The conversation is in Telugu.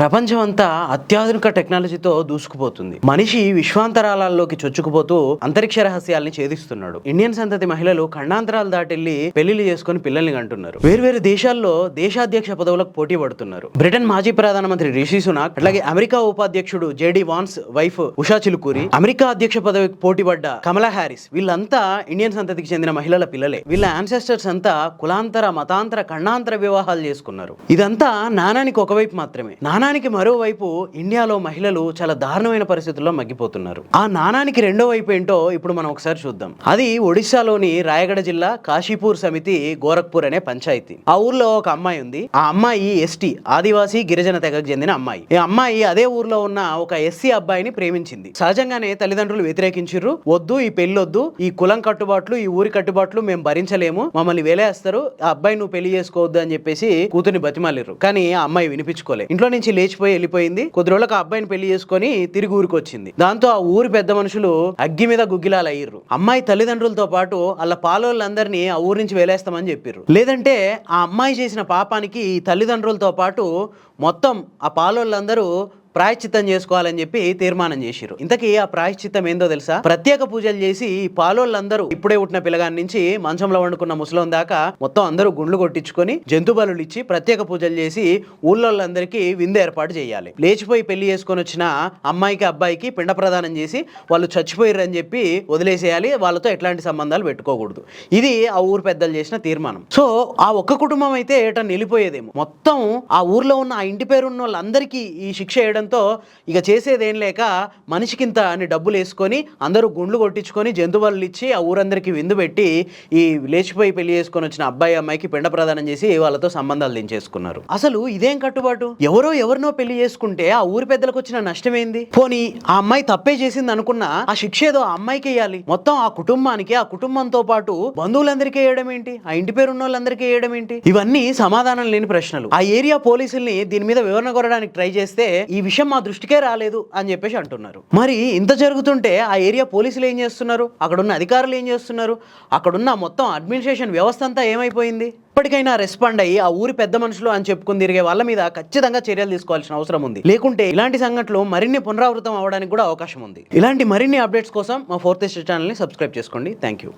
ప్రపంచం అంతా అత్యాధునిక టెక్నాలజీతో దూసుకుపోతుంది. మనిషి విశ్వాంతరాలలోకి చొచ్చుకుపోతూ అంతరిక్ష రహస్యాల్ని ఛేదిస్తున్నాడు. ఇండియన్ సంతతి మహిళలు ఖండాంతరాలు దాటెళ్ళి పెళ్ళిళ్ళు చేసుకుని పిల్లల్ని కంటున్నారు. వేర్వేరు దేశాల్లో దేశాధ్యక్ష పదవులకు పోటీ పడుతున్నారు. బ్రిటన్ మాజీ ప్రధానమంత్రి రిషి సునాక్ అట్లాగే అమెరికా ఉపాధ్యక్షుడు JD Vance wife Usha Chilukuri America అధ్యక్ష పదవికి పోటీ పడ్డ కమలా హ్యారిస్ వీళ్ళంతా ఇండియన్ సంతతికి చెందిన మహిళల పిల్లలే. వీళ్ళ యాన్సెస్టర్స్ అంతా కులాంతర మతాంతర ఖండాంతర వివాహాలు చేసుకున్నారు. ఇదంతా నానానికి ఒకవైపు మాత్రమే. నానా నాణానికి మరోవైపు ఇండియాలో మహిళలు చాలా దారుణమైన పరిస్థితుల్లో మగ్గిపోతున్నారు. ఆ నాణానికి రెండో వైపు ఏంటో ఇప్పుడు మనం ఒకసారి చూద్దాం. అది ఒడిశాలోని రాయగడ జిల్లా కాశీపూర్ సమితి గోరఖ్పూర్ అనే పంచాయతీ. ఆ ఊర్లో ఒక అమ్మాయి ఉంది. ఆ అమ్మాయి ఎస్టీ ఆదివాసీ గిరిజన తెగకు చెందిన అమ్మాయి. ఈ అమ్మాయి అదే ఊర్లో ఉన్న ఒక ఎస్సీ అబ్బాయిని ప్రేమించింది. సహజంగానే తల్లిదండ్రులు వ్యతిరేకించిర్రు. వద్దు ఈ పెళ్ళొద్దు. ఈ కులం కట్టుబాట్లు ఈ ఊరి కట్టుబాట్లు మేము భరించలేము. మమ్మల్ని వేలేస్తారు. ఆ అబ్బాయి నువ్వు పెళ్ళి చేసుకోవద్దు అని చెప్పేసి కూతుర్ని బతిమాలిర్రు. కానీ ఆ అమ్మాయి వినిపించుకోలేదు ఇంట్లో నుంచి లేచిపోయి వెళ్ళిపోయింది. కొద్ది రోజులకు ఆ అబ్బాయిని పెళ్ళి చేసుకొని తిరిగి ఊరికి వచ్చింది. దాంతో ఆ ఊరి పెద్ద మనుషులు అగ్గి మీద గుగ్గిలాలు అయ్యిర్రు అమ్మాయి తల్లిదండ్రులతో పాటు వాళ్ళ పాలోళ్ళందరినీ ఆ ఊరి నుంచి వేలేస్తామని చెప్పిర్రు. లేదంటే ఆ అమ్మాయి చేసిన పాపానికి ఈ తల్లిదండ్రులతో పాటు మొత్తం ఆ పాలోళ్ళందరూ ప్రాయశ్చిత్తం చేసుకోవాలని చెప్పి తీర్మానం చేసిరు ఇంతకీ ఆ ప్రాయశ్చిత్తం ఏందో తెలుసా? ప్రత్యేక పూజలు చేసి ఈ పాలోళ్ళందరూ ఇప్పుడే పుట్టిన పిల్లగాని నుంచి మంచంలో వండుకున్న ముసలం దాకా మొత్తం అందరూ గుండ్లు కొట్టించుకొని జంతు బలులు ఇచ్చి ప్రత్యేక పూజలు చేసి ఊళ్ళోళ్ళందరికీ విందు ఏర్పాటు చేయాలి. లేచిపోయి పెళ్ళి చేసుకొని వచ్చిన అమ్మాయికి అబ్బాయికి పిండ ప్రదానం చేసి వాళ్ళు చచ్చిపోయారు అని చెప్పి వదిలేసేయాలి. వాళ్ళతో ఎట్లాంటి సంబంధాలు పెట్టుకోకూడదు. ఇది ఆ ఊరు పెద్దలు చేసిన తీర్మానం. సో ఆ ఒక్క కుటుంబం అయితే ఏటా నిలిపోయేదేమో. మొత్తం ఆ ఊర్లో ఉన్న ఆ ఇంటి పేరు ఉన్న వాళ్ళందరికీ ఈ శిక్ష చేయడంతో ఇక చేసేదేం లేక మనిషికింత అని డబ్బులు వేసుకొని అందరూ గుండ్లు కొట్టించుకొని జంతువులు ఇచ్చి ఆ ఊరందరికీ విందు పెట్టి ఈ లేచిపోయి పెళ్ళి చేసుకొని వచ్చిన అబ్బాయి అమ్మాయికి పిండ ప్రదానం చేసి వాళ్ళతో సంబంధాలు దించేసుకున్నారు. అసలు ఇదేం కట్టుబాటు? ఎవరో ఎవరినో పెళ్ళి చేసుకుంటే ఆ ఊరి పెద్దలకు వచ్చిన నష్టం ఏంది పోనీ ఆ అమ్మాయి తప్పే చేసింది అనుకున్నా ఆ శిక్ష ఏదో ఆ అమ్మాయికి వేయాలి. మొత్తం ఆ కుటుంబానికి ఆ కుటుంబంతో పాటు బంధువులందరికీ వేయడం ఏంటి ఆ ఇంటి పేరు ఉన్న వాళ్ళందరికీ వేయడం ఏంటి ఇవన్నీ సమాధానం లేని ప్రశ్నలు. ఆ ఏరియా పోలీసుల్ని దీని మీద వివరణ కోరడానికి ట్రై చేస్తే ఈ విషయం మా దృష్టికే రాలేదు అని చెప్పేసి అంటున్నారు. మరి ఇంత జరుగుతుంటే ఆ ఏరియా పోలీసులు ఏం చేస్తున్నారు? అక్కడున్న అధికారులు ఏం చేస్తున్నారు? అక్కడున్న మొత్తం అడ్మినిస్ట్రేషన్ వ్యవస్థ అంతా ఏమైపోయింది? ఇప్పటికైనా రెస్పాండ్ అయ్యి ఆ ఊరి పెద్ద మనుషులు అని చెప్పుకుని తిరిగే వాళ్ళ మీద ఖచ్చితంగా చర్యలు తీసుకోవాల్సిన అవసరం ఉంది. లేకుంటే ఇలాంటి సంఘటనలు మరిన్ని పునరావృతం అవడానికి కూడా అవకాశం ఉంది. ఇలాంటి మరిన్ని అప్డేట్స్ కోసం మా ఫోర్త్ ఛానల్ని సబ్స్క్రైబ్ చేసుకోండి. Thank you